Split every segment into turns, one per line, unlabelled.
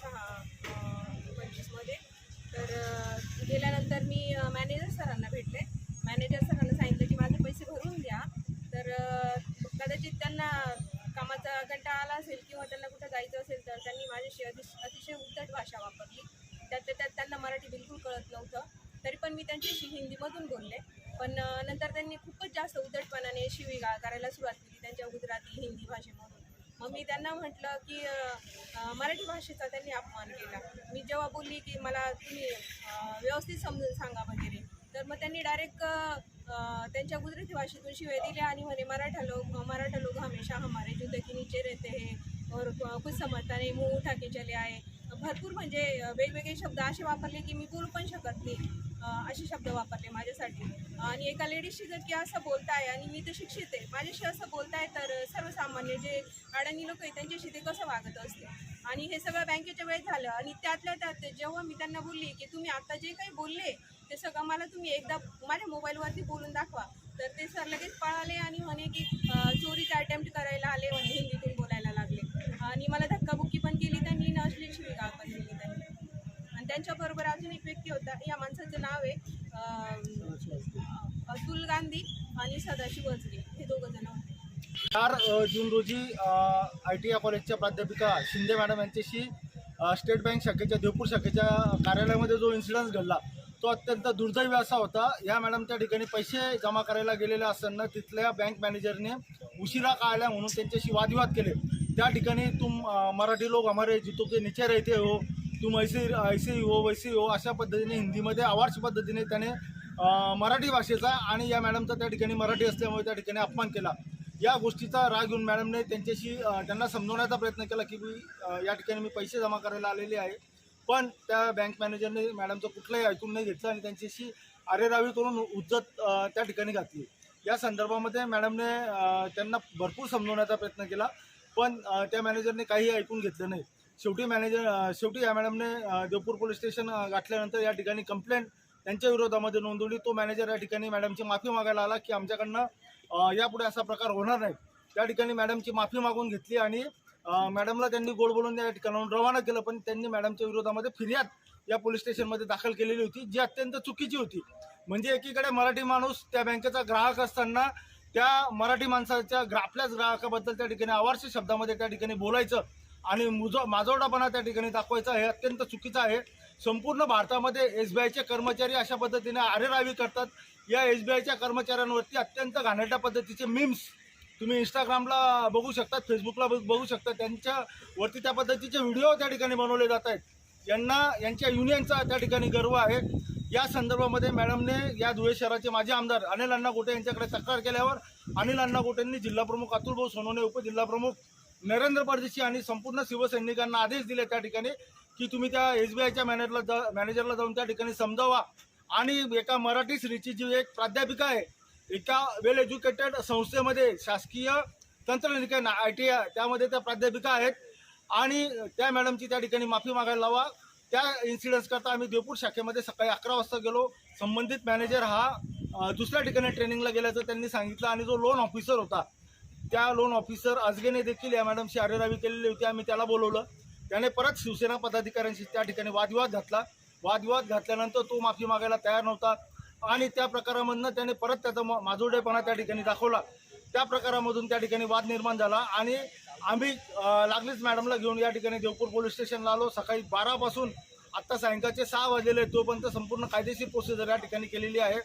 सहा पंचवीसमध्ये. तर गेल्यानंतर मी मॅनेजर सरांना भेटले. मॅनेजर सरांना सांगितलं की माझे पैसे भरून द्या. तर कदाचित त्यांना कामाचा कंटाळा आला असेल किंवा त्यांना कुठं जायचं असेल तर त्यांनी माझ्याशी अतिश अतिशय उद्धट भाषा वापरली. त्यात त्यात त्यांना मराठी बिलकुल कळत नव्हतं. तरी पण मी त्यांच्याशी हिंदीमधून बोलले. पण नंतर त्यांनी खूपच जास्त उद्धटपणाने शिवीगाळ करायला सुरुवात केली. त्यांच्या गुजराती हिंदी भाषेमधून. मग मी त्यांना म्हटलं की मराठी भाषेचा त्यांनी अपमान केला. मी जेव्हा बोलली की मला तुम्ही व्यवस्थित समजून सांगा वगैरे तर मग त्यांनी डायरेक्ट त्यांच्या गुजराती भाषेतून शिवाय दिल्या आणि म्हणे मराठा लोक मराठा लोक हमेशा हमारे जुदे के नीचे रहते हैं और कुछ समजता नाही मुंह उठा के चले आहे भरपूर म्हणजे वेगवेगळे शब्द असे वापरले की मी बोलू पण शकत नाही. असे शब्द वापरले माझ्यासाठी. आणि एका लेडीजशी जर की असं बोलताय आणि मी तर शिक्षित आहे माझ्याशी असं बोलताय तर सर्वसामान्य जे अडाणी लोक आहेत त्यांच्याशी ते कसं वागत असते आणि हे सगळं बँकेच्या वेळेत झालं आणि त्यातल्या त्यात जेव्हा मी त्यांना बोलली की तुम्ही आत्ता जे काही बोलले ते सगळं मला तुम्ही एकदा माझ्या मोबाईलवरती बोलून दाखवा. तर ते सर लगेच पळाले आणि म्हणे की चोरीचा अटेम्प्ट करायला आले म्हणे हिंदीतून. त्यांच्याबरोबर अजून एक व्यक्ती होता या माणसाचं नाव आहे अतुल गांधी आणि सदाशिव वजगे हे दोघं जण होते.
चार जून रोजी आय टी आय कॉलेजच्या प्राध्यापिका शिंदे मॅडम यांच्याशी स्टेट बँक शाखेच्या देवपूर शाखेच्या कार्यालयामध्ये जो इन्सिडन्स घडला तो अत्यंत दुर्दैवी असा होता. या मॅडम त्या ठिकाणी पैसे जमा करायला गेलेले असताना तिथल्या बँक मॅनेजरने उशिरा काढल्या म्हणून त्यांच्याशी वादविवाद केले. त्या ठिकाणी तुम मराठी लोक हमारे जितो के नीचे रहते हो तुम ऐसे ऐसे हो वैसे हो अशा पद्धतीने हिंदीमध्ये आवाज पद्धतीने त्याने मराठी भाषेचा आणि या मॅडमचा त्या ठिकाणी मराठी असल्यामुळे त्या ठिकाणी अपमान केला. या गोष्टीचा राग घेऊन मॅडमने त्यांच्याशी त्यांना समजवण्याचा प्रयत्न केला की मी या ठिकाणी मी पैसे जमा करायला आलेले आहे. पण त्या बँक मॅनेजरने मॅडमचं कुठलंही ऐकून नाही घेतलं आणि त्यांच्याशी अरेरावी करून उज्जत त्या ठिकाणी घातली. या संदर्भामध्ये मॅडमने त्यांना भरपूर समजवण्याचा प्रयत्न केला पण त्या मॅनेजरने काही ऐकून घेतलं नाही. शेवटी मॅनेजर शेवटी या मॅडमने जयपूर देवपूर पोलीस स्टेशन गाठल्यानंतर या ठिकाणी कंप्लेंट त्यांच्या विरोधामध्ये नोंदवली. तो मॅनेजर या ठिकाणी मॅडमची माफी मागायला आला की आमच्याकडनं यापुढे असा प्रकार होणार नाही. त्या ठिकाणी मॅडमची माफी मागून घेतली आणि मॅडमला त्यांनी गोड बोलून या ठिकाणाहून रवाना केलं. पण त्यांनी मॅडमच्या विरोधामध्ये फिर्याद या पोलीस स्टेशनमध्ये दाखल केलेली होती जी अत्यंत चुकीची होती. म्हणजे एकीकडे मराठी माणूस त्या बँकेचा ग्राहक असताना त्या मराठी माणसाच्या आपल्याच ग्राहकाबद्दल त्या ठिकाणी आवारशी शब्दामध्ये त्या ठिकाणी बोलायचं आणि मुजो माजोरडापणा त्या ठिकाणी दाखवायचा हे अत्यंत चुकीचं आहे. संपूर्ण भारतामध्ये एस बी आयचे कर्मचारी अशा पद्धतीने आरेरावी करतात. या एस बी आयच्या कर्मचाऱ्यांवरती अत्यंत घाणेरड्या पद्धतीचे मीम्स तुम्ही इंस्टाग्रामला बघू शकता फेसबुकला बघ- बघू शकता त्यांच्यावरती त्या पद्धतीचे व्हिडिओ त्या ठिकाणी बनवले जात आहेत. यांना यांच्या युनियनचा त्या ठिकाणी गर्व आहे. या संदर्भामध्ये मॅडमने या धुळे शहराचे माजी आमदार अनिल अण्णा गोटे यांच्याकडे तक्रार केल्यावर अनिल अण्णा गोटेंनी जिल्हाप्रमुख अतुलभाऊ सोनवणे उपजिल्हाप्रमुख नरेंद्र परदेशी आणि संपूर्ण शिवसैनिकांना आदेश दिले त्या ठिकाणी की तुम्ही त्या एस बी आयच्या मॅनेजरला जा मॅनेजरला जाऊन त्या ठिकाणी समजावा. आणि एका मराठी स्त्रीची जी एक प्राध्यापिका आहे एका वेल एज्युकेटेड संस्थेमध्ये शासकीय तंत्रनिकेतन आय टी आय त्यामध्ये त्या प्राध्यापिका आहेत. आणि त्या मॅडमची त्या ठिकाणी माफी मागायला लावा. त्या इन्सिडन्सकरता आम्ही देवपूर शाखेमध्ये सकाळी अकरा वाजता गेलो. संबंधित मॅनेजर हा दुसऱ्या ठिकाणी ट्रेनिंगला गेल्याचं त्यांनी सांगितलं. आणि जो लोन ऑफिसर होता त्या लोन ऑफिसर अजगेने देखील या मॅडमशी अरेरावी केलेली होती. आम्ही त्याला बोलवलं. त्याने परत शिवसेना पदाधिकाऱ्यांशी त्या ठिकाणी वादविवाद घातला. वादविवाद घातल्यानंतर तो माफी मागायला तयार नव्हता. आणि त्या प्रकारामधनं त्याने परत त्याचा मा- माजोडेपणा त्या ठिकाणी दाखवला. त्या प्रकारामधून त्या ठिकाणी वाद निर्माण झाला. आणि आम्ही लागलीच मॅडमला घेऊन या ठिकाणी देवपूर पोलीस स्टेशनला आलो. सकाळी बारापासून आत्ता सायंकाळचे सहा वाजलेले तोपर्यंत संपूर्ण कायदेशीर प्रोसिजर या ठिकाणी केलेली आहे.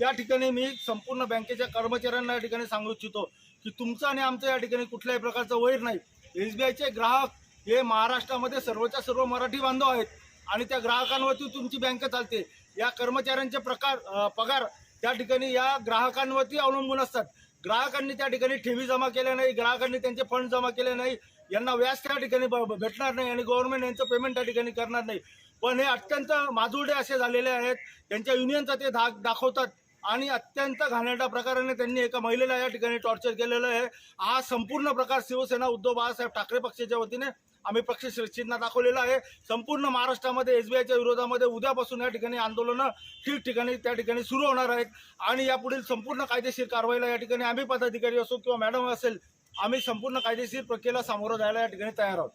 या ठिकाणी मी संपूर्ण बँकेच्या कर्मचाऱ्यांना या ठिकाणी सांगू इच्छितो. की तुमचं आणि आमचं या ठिकाणी कुठल्याही प्रकारचं वैर नाही. एस बी आयचे ग्राहक हे महाराष्ट्रामध्ये सर्वच्या सर्व मराठी बांधव आहेत आणि त्या ग्राहकांवरती तुमची बँक चालते. या कर्मचाऱ्यांचे प्रकार पगार त्या ठिकाणी या ग्राहकांवरती अवलंबून असतात. ग्राहकांनी त्या ठिकाणी ठेवी जमा केल्या नाही ग्राहकांनी त्यांचे फंड जमा केले नाही यांना व्याज त्या ठिकाणी ब- भेटणार नाही आणि गव्हर्नमेंट यांचं पेमेंट त्या ठिकाणी करणार नाही. पण हे अत्यंत माजुरडे असे झालेले आहेत. त्यांच्या युनियनचा ते धाक दाखवतात. आणि अत्यंत घाणेरड्या प्रकाराने त्यांनी एका महिलेला या ठिकाणी टॉर्चर केलेलं आहे. हा संपूर्ण प्रकार शिवसेना उद्धव बाळासाहेब ठाकरे पक्षाच्या वतीने आम्ही पक्ष चिन्ह दाखवलेलं आहे. संपूर्ण महाराष्ट्रामध्ये एस आयच्या विरोधामध्ये उद्यापासून या ठिकाणी आंदोलनं ठिकठिकाणी त्या ठिकाणी सुरू होणार आहेत. आणि यापुढील संपूर्ण कायदेशीर कारवाईला या ठिकाणी आम्ही पदाधिकारी असो किंवा मॅडम असेल आम्ही संपूर्ण कायदेशीर प्रक्रियेला सामोरं जायला या ठिकाणी तयार आहोत.